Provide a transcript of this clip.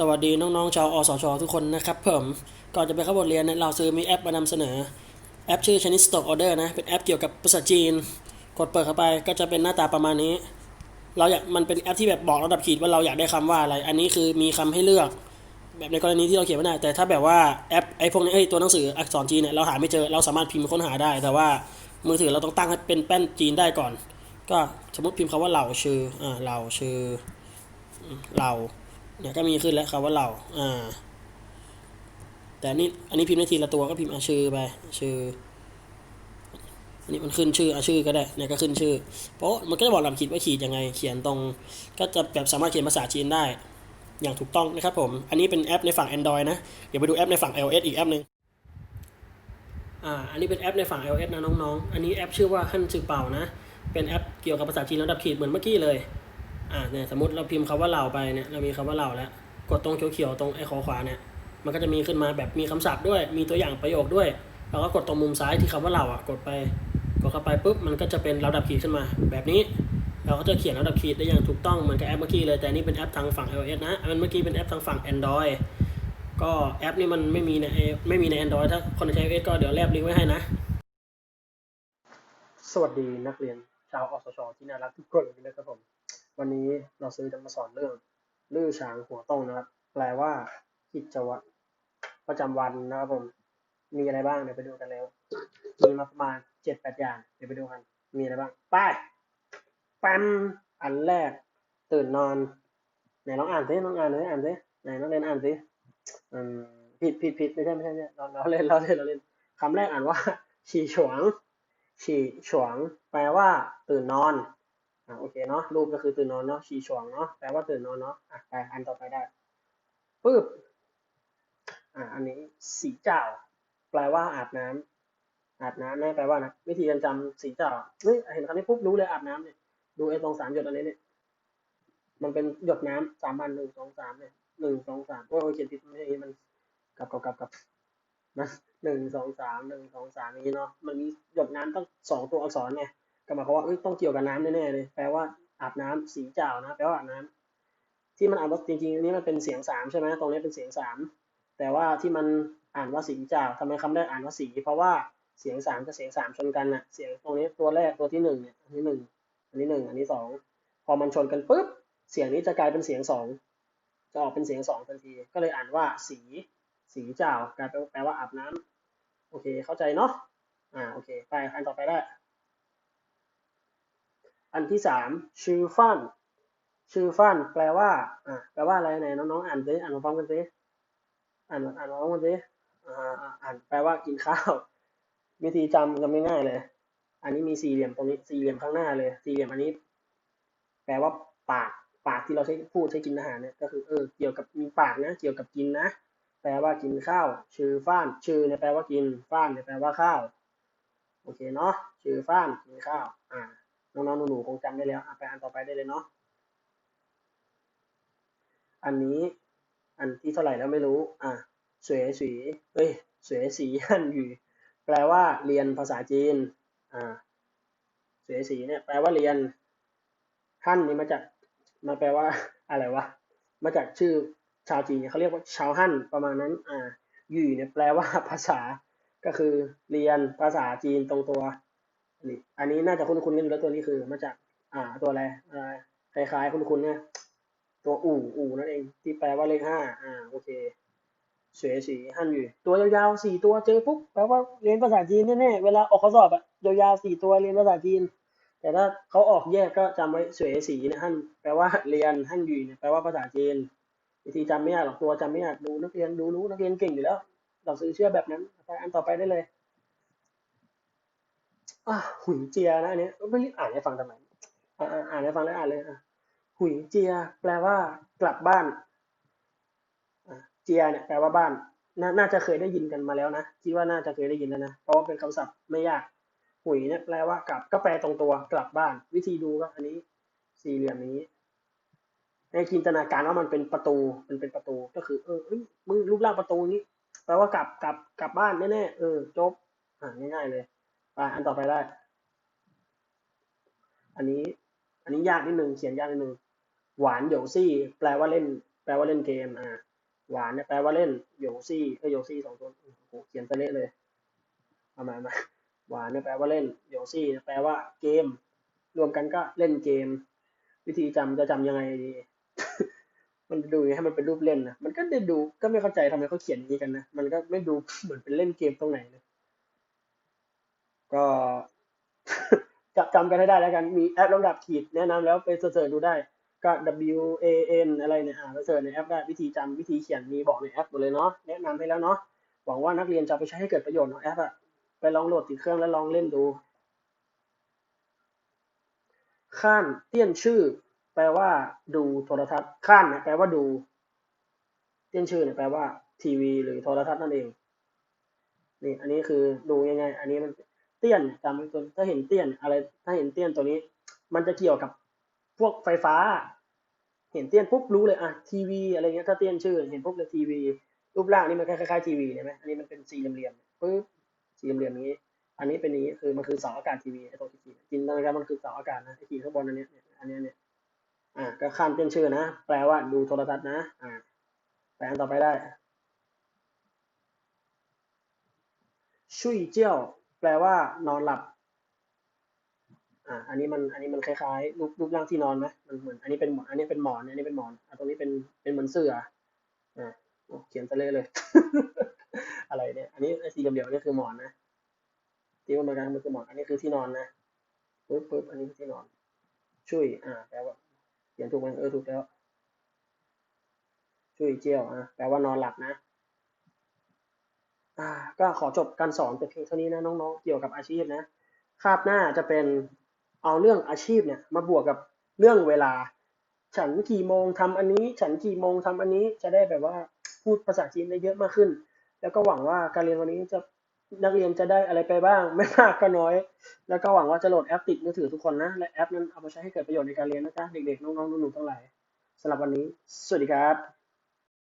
สวัสดีน้องๆชาวอสชทุกคนนะครับผมก่อนจะไปเข้าบทเรียนเนี่ยเราซื้อมีแอปมานำเสนอ แอปชื่อชนิด Stock Order นะ เป็นแอปเกี่ยวกับภาษาจีน กดเปิดเข้าไปก็จะเป็นหน้าตาประมาณนี้ เราอยากมันเป็นแอปที่แบบบอกระดับขีดว่าเราอยากได้คำว่าอะไร อันนี้คือมีคำให้เลือก แบบในกรณีที่เราเขียนไม่ได้ แต่ถ้าแบบว่าแอปไอพวกนี้ไอตัวหนังสืออักษรจีนเนี่ยเราหาไม่เจอเราสามารถพิมพ์ค้นหาได้ แต่ว่ามือถือเราต้องตั้งให้เป็นแป้นจีนได้ก่อน ก็สมมติพิมพ์คำว่าเหล่าชื่ออ่าเหล่าชื่อเหล่า เนี่ยก็มีขึ้นแล้วครับว่าเรา อ่า แต่อันนี้อันนี้พิมพ์ได้ทีละตัวก็พิมพ์อาชื่อไปชื่อ อันนี้มันขึ้นชื่ออาชื่อก็ได้ เนี่ยก็ขึ้นชื่อ เพราะมันก็จะบอกลำขีดว่าขีดยังไง เขียนตรง ก็จะแบบสามารถเขียนภาษาจีนได้ อย่างถูกต้องนะครับผม อันนี้เป็นแอปในฝั่ง Android นะ เดี๋ยวไปดูแอปในฝั่ง iOS อีกแอปหนึ่งอ่า อันนี้เป็นแอปในฝั่ง iOS นะน้องๆ อันนี้แอปชื่อว่าฮั่นจือเป่านะ เป็นแอปเกี่ยวกับภาษาจีนระดับขีดเหมือนเมื่อกี้เลย อ่าเนี่ยสมมติเราพิมพ์คำว่าเหล่าไปเนี่ยเรามีคำว่าเหล่าแล้ว กดตรงเขียวๆตรงไอ้ขอขวาเนี่ยมันก็จะมีขึ้นมาแบบมีคำศัพท์ด้วย มีตัวอย่างประโยคด้วยเราก็กดตรงมุมซ้ายที่คำว่าเหล่าอะกดไปกดเข้าไปปุ๊บมันก็จะเป็นระดับขีดขึ้นมา แบบนี้เราก็จะเขียนระดับขีดได้อย่างถูกต้องเหมือนกับแอปเมื่อกี้เลยแต่นี่เป็นแอปทางฝั่ง iOS นะอันเมื่อกี้เป็นแอปทางฝั่ง Android ก็แอปนี้มันไม่มีในไม่มีใน Android ถ้าคนใช้ iOS ก็เดี๋ยวแลบลิงก์ไว้ให้นะ สวัสดีนักเรียนชาวอสชที่น่ารักทุกคนเลยนะครับผม วันนี้เราซื้อจะมาสอนเรื่องลื่อฉางหัวต้งนะครับ แปลว่ากิจวัตรประจำวันนะครับผม มีอะไรบ้างเดี๋ยวไปดูกันแล้วมีมาประมาณเจ็ดแปดอย่าง เดี๋ยวไปดูกัน มีอะไรบ้าง ไปแปมอันแรก ตื่นนอน ไหนลองอ่านสิลองอ่านเลยอ่านสิไหนนักเรียนอ่านสิอืมผิดผิดผิดไม่ใช่ไม่ใช่ไม่ใช่เราเราเล่นเราเล่นเราเล่นคำแรกอ่านว่าฉี่ฉวงฉี่ฉวง แปลว่า ตื่นนอน โอเคเนาะรูปก็คือตื่นนอนเนาะฉี่วงเนาะแปลว่าตื่นนอนเนาะอะไปอันต่อไปได้ปึ๊บอ่าอันนี้สีเจ้า แปลว่าอาบน้ำอาบน้ำนะแปลว่านะวิธีการจำสีเจ้าเฮ้ยเห็นคำนี้ปุ๊บรู้เลยอาบน้ำเนี่ยดูไอ้ตรงสามหยดอันนี้เนี่ยมันเป็นหยดน้ำสามอันหนึ่งสองสามเนี่ยหนึ่งสองสามโอ้ยเขียนผิดไม่ใช่อย่างนี้มันกลับกลับกลับกลับนะหนึ่งสองสามหนึ่งสองสามอย่างนี้เนาะมันมีหยดน้ำตั้งสองตัวอักษรไง ก็หมายความว่าต้องเกี่ยวกับน้ำแน่ๆเลย แปลว่าอาบน้ำสีเจ้านะแปลว่าอาบน้ำที่มันอ่านว่าจริงๆอันนี้มันเป็นเสียงสามใช่ไหมตรงนี้เป็นเสียงสามแต่ว่าที่มันอ่านว่าสีเจ้าทำไมคำแรกอ่านว่าสี เพราะว่าเสียงสามกับเสียงสามชนกันน่ะ เสียงตรงนี้ตัวแรกตัวที่หนึ่งเนี่ยอันนี้หนึ่งอันนี้หนึ่งอันนี้สองพอมันชนกันปุ๊บเสียงนี้จะกลายเป็นเสียงสองจะออกเป็นเสียงสองทันที ก็เลยอ่านว่าสี สีเจ้ากลายเป็นแปลว่าอาบน้ำโอเคเข้าใจเนาะอ่าโอเค ไปอันต่อไปได้ อันที่สามชื่อฟันชื่อฟันแปลว่าอ่าแปลว่าอะไรไหนน้องๆอ่านสิอ่านมาฟังกันสิอ่านอ่านมาฟังกันสิอ่าอ่าอ่านแปลว่ากินข้าว วิธีจำจำง่ายๆเลย อันนี้มีสี่เหลี่ยมตรงนี้สี่เหลี่ยมข้างหน้าเลย สี่เหลี่ยมอันนี้ แปลว่าปากปากที่เราใช้พูดใช้กินอาหารเนี่ยก็คือเออเกี่ยวกับมีปากนะเกี่ยวกับกินนะ แปลว่ากินข้าว ชื่อฟ้าน ชื่อเนี่ยแปลว่ากินฟ้านเนี่ยแปลว่าข้าวโอเคเนาะชื่อฟ้านกินข้าวอ่า น้องๆหนูๆคงจำได้แล้วไปอันต่อไปได้เลยเนาะอันนี้อันที่เท่าไหร่แล้วไม่รู้ อะสวยสีเอ้ยสวยสีฮั่นหยูแปลว่าเรียนภาษาจีน อ่าสวยสีเนี่ยแปลว่าเรียนฮั่นนี่มาจากมาแปลว่าอะไรวะ มาจากชื่อชาวจีนเขาเรียกว่าชาวฮั่นประมาณนั้น อ่ายูเนี่ยแปลว่าภาษา ก็คือเรียนภาษาจีนตรงตัว นี้อันนี้น่าจะคุ้นๆกันอยู่แล้วตัวนี้คือ มาจาก อ่า ตัวอะไรอ่าคล้ายๆคุ้นๆเนี่ยตัวอู่อู่นั่นเองที่แปลว่าเลขห้าอ่าโอเคเฉยสีฮั่นอยู่ตัวยาวๆสี่ตัวเจอปุ๊บแปลว่าเรียนภาษาจีนแน่ๆเวลาออกข้อสอบอะยาวๆสี่ตัวเรียนภาษาจีน แต่ถ้าเขาออกแยกก็จำไว้เฉยสีเนี่ยฮั่นแปลว่าเรียนฮั่นอยู่เนี่ยแปลว่าภาษาจีนวิธีจำไม่ยากหรอกตัวจำไม่ยากดูนักเรียนดูรู้นักเรียนเก่งอยู่แล้ว เราซื้อเชื่อแบบนั้นไปอันต่อไปได้เลย หุยเจียนะอันนี้ไม่รีบอ่านให้ฟังทำไมอ่านให้ฟังแล้วอ่านเลยหุยเจีย แปลว่ากลับบ้านเจียเนี่ยแปลว่าบ้านนน่าจะเคยได้ยินกันมาแล้วนะคิดว่าน่าจะเคยได้ยินแล้วนะเพราะว่าเป็นคำศัพท์ไม่ยากหุยเนี่ยแปลว่ากลับก็แปลตรงตัวกลับบ้าน วิธีดูก็อันนี้สี่เหลี่ยมนี้ให้จินตนาการว่ามันเป็นประตูมันเป็นประตูก็คือ เออเอ้ยมือรูปร่างประตูนี้แปลว่ากลับกลับกลับบ้านแน่ๆเออจบอ่าง่ายๆเลย ไปอันต่อไปได้ อันนี้ อันนี้ยากนิดนึงเขียนยากนิดนึง หวานเหยซี่ แปลว่าเล่น แปลว่าเล่นเกม อ่า หวานเนี่ยแปลว่าเล่นโยซี่เออโยซี่สองตัวโอ้โหเขียนไปเละเลยเอามามาหวานเนี่ยแปลว่าเล่นโยซี่แปลว่าเกม รวมกันก็เล่นเกม วิธีจำจะจำยังไงดีมันดูให้มันเป็นรูปเล่นนะ มันก็ได้ดูก็ไม่เข้าใจทำไมเขาเขียนอย่างนี้กันนะ มันก็ไม่ดูเหมือนเป็นเล่นเกมตรงไหนเลย ก็จะจำกันให้ได้แล้วกัน มีแอปลำดับขีดแนะนำแล้วไปเสิร์ชดูได้ ก็ W A N อะไรเนี่ยอ่าไปเสิร์ชในแอปได้วิธีจำวิธีเขียนมีบอกในแอปหมดเลยเนาะแนะนำให้แล้วเนาะหวังว่านักเรียนจะไปใช้ให้เกิดประโยชน์เนาะแอปอะไปลองโหลดติดเครื่องแล้วลองเล่นดูข้านเตี้ยนชื่อ แปลว่า ดูโทรทัศน์ข้านเนี่ยแปลว่าดู เตี้ยนชื่อเนี่ยแปลว่าทีวี หรือโทรทัศน์นั่นเองนี่อันนี้คือดูง่ายๆอันนี้มัน เตี้ยนจำไว้ตัวถ้าเห็นเตี้ยนอะไร ถ้าเห็นเตี้ยนตัวนี้ มันจะเกี่ยวกับพวกไฟฟ้า เห็นเตี้ยนปุ๊บรู้เลยอะทีวีอะไรเงี้ยถ้าเตี้ยนชื่อ เห็นปุ๊บเลยทีวีรูปร่างนี่มันคล้ายๆทีวีเห็นไหมอันนี้มันเป็นสี่เหลี่ยมปุ๊บสี่เหลี่ยมนี้ อันนี้เป็นนี้คือมันคือเสาอากาศทีวีไอ้ตัวที่ขีจินตนาการมันคือเสาอากาศนะไอ้ขีดข้างบนอันนี้อันนี้เนี่ยอ่าก็ข้ามเตี้ยนชื่อนะแปลว่าดูโทรทัศน์นะอ่าแปอันต่อไปได้ชุยเจี้ยว แปลว่านอนหลับ อ่า อันนี้มัน อันนี้มันคล้ายๆรูปรูปร่างที่นอนไหมมันเหมือน อันนี้เป็นหมอน อันนี้เป็นหมอน อันนี้เป็นหมอนอะตรงนี้เป็น เป็นเหมือนเสื่ออ่าเขียนซะเลเลย อะไรเนี่ย อันนี้ไอ้สีเหลี่ยมๆนนี้คือหมอนนะที่มันมากลางมันคือหมอน อันนี้คือที่นอนนะปึ๊บปึ๊บอันนี้คือที่นอนชุยอ่า แปลว่า เขียนถูกไหมเออ ถูกแล้วชุยเจียวอ่าแปลว่านอนหลับนะ ก็ขอจบการสอนแต่เพียงเท่านี้นะน้องๆ เกี่ยวกับอาชีพนะ คาบหน้าจะเป็นเอาเรื่องอาชีพเนี่ยมาบวกกับเรื่องเวลา ฉันกี่โมงทำอันนี้ ฉันกี่โมงทำอันนี้จะได้แบบว่าพูดภาษาจีนได้เยอะมากขึ้น แล้วก็หวังว่าการเรียนวันนี้จะนักเรียนจะได้อะไรไปบ้าง ไม่มากก็น้อย แล้วก็หวังว่าจะโหลดแอปติดมือถือทุกคนนะ และแอปนั้นเอาไปใช้ให้เกิดประโยชน์ในการเรียนนะจ๊ะเด็กๆน้องๆหนูๆทั้งหลายสำหรับวันนี้ สวัสดีครับ